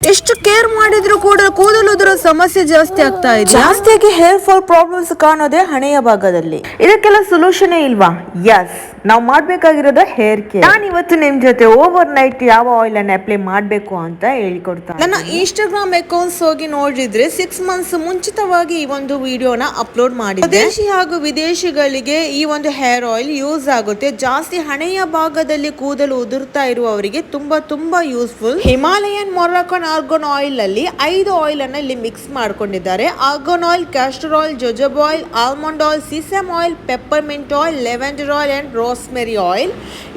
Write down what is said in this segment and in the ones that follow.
ಎಷ್ಟು ಕೇರ್ ಮಾಡಿದ್ರು ಕೂಡ ಕೂದಲು ಉದುರೋ ಸಮಸ್ಯೆ ಜಾಸ್ತಿ ಆಗ್ತಾ ಇದೆ ಜಾಸ್ತಿಯಾಗಿ ಹೇರ್ ಫಾಲ್ ಪ್ರಾಬ್ಲಮ್ಸ್ ಕಾಣೋದೇ ಹಣೆಯ ಭಾಗದಲ್ಲಿ. ಇದಕ್ಕೆಲ್ಲ ಸೊಲ್ಯೂಷನ್ ಇಲ್ವಾ? ಎಸ್ ನಾವು ಮಾಡ್ಬೇಕಾಗಿರೋದು ಹೇರ್ ಕೇರ್ ನಾನು ಇವತ್ತು ನಿಮ್ ಜೊತೆ ಓವರ್ ನೈಟ್ ಯಾವ ಆಯಿಲ್ ಅನ್ನ ಅಪ್ಲೈ ಮಾಡಬೇಕು ಅಂತ ಹೇಳಿಕೊಡ್ತಾ ನನ್ನ ಇನ್ಸ್ಟಾಗ್ರಾಮ್ ಅಕೌಂಟ್ಸ್ ಹೋಗಿ ನೋಡಿದ್ರೆ ಸಿಕ್ಸ್ ಮಂತ್ಸ್ ಮುಂಚಿತವಾಗಿ ಈ ಒಂದು ವಿಡಿಯೋನ ಅಪ್ಲೋಡ್ ಮಾಡಿ ದೇಶಿ ಹಾಗೂ ವಿದೇಶಿಗಳಿಗೆ ಈ ಒಂದು ಹೇರ್ ಆಯಿಲ್ ಯೂಸ್ ಆಗುತ್ತೆ. ಜಾಸ್ತಿ ಹಣೆಯ ಭಾಗದಲ್ಲಿ ಕೂದಲು ಉದುರ್ತಾ ಇರುವವರಿಗೆ ತುಂಬಾ ತುಂಬಾ useful Himalayan Moroccan argan oil ಅಲ್ಲಿ ಐದು ಆಯಿಲ್ ಅನ್ನ ಇಲ್ಲಿ ಮಿಕ್ಸ್ ಮಾಡ್ಕೊಂಡಿದ್ದಾರೆ. Argan oil castor oil jojoba oil almond oil sesame oil peppermint oil lavender oil and rosemary oil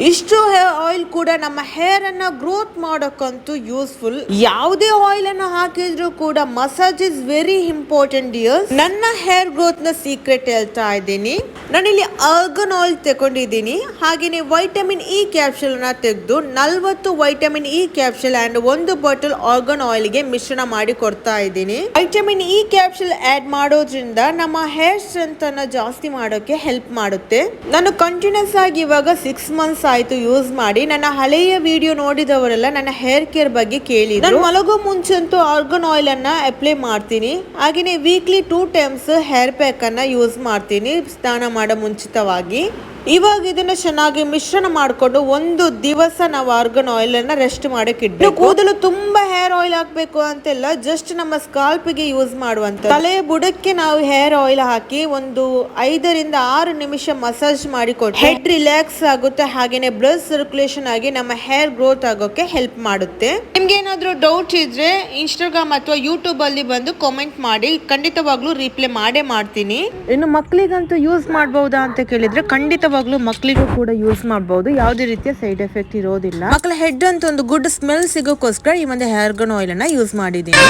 ಇಷ್ಟು ಆಯಿಲ್ ಕೂಡ ನಮ್ಮ ಹೇರ್ ಅನ್ನ ಗ್ರೋತ್ ಮಾಡೋಕ್ಕಂತೂ ಯೂಸ್ಫುಲ್ ಯಾವುದೇ ಆಯಿಲ್ ಅನ್ನು ಹಾಕಿದ್ರು ಕೂಡ massage is very important dears ನನ್ನ ಹೇರ್ ಗ್ರೋತ್ನ ಸೀಕ್ರೆಟ್ ಹೇಳ್ತಾ ಇದ್ದೀನಿ. ನಾನಿಲ್ಲಿ ಅರ್ಗನ್ ಆಯಿಲ್ ತಗೊಂಡಿದ್ದೀನಿ. ಹಾಗೆಯೇ ವೈಟಮಿನ್ ಇ ಕ್ಯಾಪ್ಸುಲ್ನ ತೆಗೆದು ನಲ್ವತ್ತು ವೈಟಮಿನ್ ಇ ಕ್ಯಾಪ್ಸೂಲ್ ಅಂಡ್ ಒಂದು ಬಾಟಲ್ ಆರ್ಗನ್ ಆಯಿಲ್ಗೆ ಮಿಶ್ರಣ ಮಾಡಿ ಕೊಡ್ತಾ ಇದ್ದೀನಿ. ವೈಟಮಿನ್ ಇ ಕ್ಯಾಪ್ಸೂಲ್ ಆಡ್ ಮಾಡೋದ್ರಿಂದ ನಮ್ಮ ಹೇರ್ ಸ್ಟ್ರೆಂತ್ ಅನ್ನ ಜಾಸ್ತಿ ಮಾಡೋಕೆ ಹೆಲ್ಪ್ ಮಾಡುತ್ತೆ. ನಾನು ಕಂಟಿನ್ಯೂಸ್ ಆಗಿ ಇವಾಗ ಸಿಕ್ಸ್ ಮಂತ್ಸ್ ಆಯ್ತು ಯೂಸ್ ಮಾಡಿ ನನ್ನ ಹಳೆಯ ವಿಡಿಯೋ ನೋಡಿದವರೆಲ್ಲ ನನ್ನ ಹೇರ್ ಕೇರ್ ಬಗ್ಗೆ ಕೇಳಿ ನಾನು ಮಲಗೋ ಮುಂಚೆಂತೂ ಆರ್ಗನ್ ಆಯಿಲ್ ಅನ್ನ ಅಪ್ಲೈ ಮಾಡ್ತೀನಿ. ಹಾಗೆಯೇ weekly two times hair pack ಅನ್ನ ಯೂಸ್ ಮಾಡ್ತೀನಿ. ಸ್ನಾನ ಮಾಡೋ ಮುಂಚಿತವಾಗಿ. ಇವಾಗ ಇದನ್ನ ಚೆನ್ನಾಗಿ ಮಿಶ್ರಣ ಮಾಡಿಕೊಂಡು ಒಂದು ದಿವಸ ನಾವು ಆರ್ಗನ್ ಆಯಿಲ್ ಅನ್ನ ರೆಸ್ಟ್ ಮಾಡಕ್ಕೆ ಇಡ್ಬೇಕು. ಕೂದಲು ತುಂಬಾ ಹೇರ್ ಆಯಿಲ್ ಹಾಕ್ಬೇಕು ಅಂತೆಲ್ಲ ಜಸ್ಟ್ ನಮ್ಮ ಸ್ಕಾಲ್ಪ್ಗೆ ಯೂಸ್ ಮಾಡುವಂತ ತಲೆ ಬುಡಕ್ಕೆ ನಾವು ಹೇರ್ ಆಯಿಲ್ ಹಾಕಿ ಒಂದು ಐದರಿಂದ ಆರು ನಿಮಿಷ ಮಸಾಜ್ ಮಾಡಿ ಕೊಟ್ಟು ಹೆಡ್ ರಿಲ್ಯಾಕ್ಸ್ ಆಗುತ್ತೆ ಹಾಗೇನೆ ಬ್ಲಡ್ ಸರ್ಕ್ಯುಲೇಷನ್ ಆಗಿ ನಮ್ಮ ಹೇರ್ ಗ್ರೋತ್ ಆಗೋಕೆ ಹೆಲ್ಪ್ ಮಾಡುತ್ತೆ. ನಿಮ್ಗೆ ಏನಾದ್ರೂ ಡೌಟ್ ಇದ್ರೆ ಇನ್ಸ್ಟಾಗ್ರಾಮ್ ಅಥವಾ ಯೂಟ್ಯೂಬ್ ಅಲ್ಲಿ ಬಂದು ಕಾಮೆಂಟ್ ಮಾಡಿ ಖಂಡಿತವಾಗ್ಲೂ ರಿಪ್ಲೈ ಮಾಡೇ ಮಾಡ್ತೀನಿ. ಇನ್ನು ಮಕ್ಕಳಿಗಂತೂ ಯೂಸ್ ಮಾಡಬಹುದಾ ಅಂತ ಕೇಳಿದ್ರೆ ಖಂಡಿತವಾಗ್ಲೂ ಮಕ್ಕಳಿಗೂ ಕೂಡ ಯೂಸ್ ಮಾಡಬಹುದು ಯಾವುದೇ ರೀತಿಯ ಸೈಡ್ ಎಫೆಕ್ಟ್ ಇರೋದಿಲ್ಲ. ಮಕ್ಕಳ ಹೆಡ್ ಅಂತ ಒಂದು ಗುಡ್ ಸ್ಮೆಲ್ ಸಿಗೋಕ್ಕೋಸ್ಕರ ಈ ಒಂದು ಹೇರ್ ಗನ್ ಆಯಿಲ್ ಅನ್ನ ಯೂಸ್ ಮಾಡಿದ್ದೀನಿ.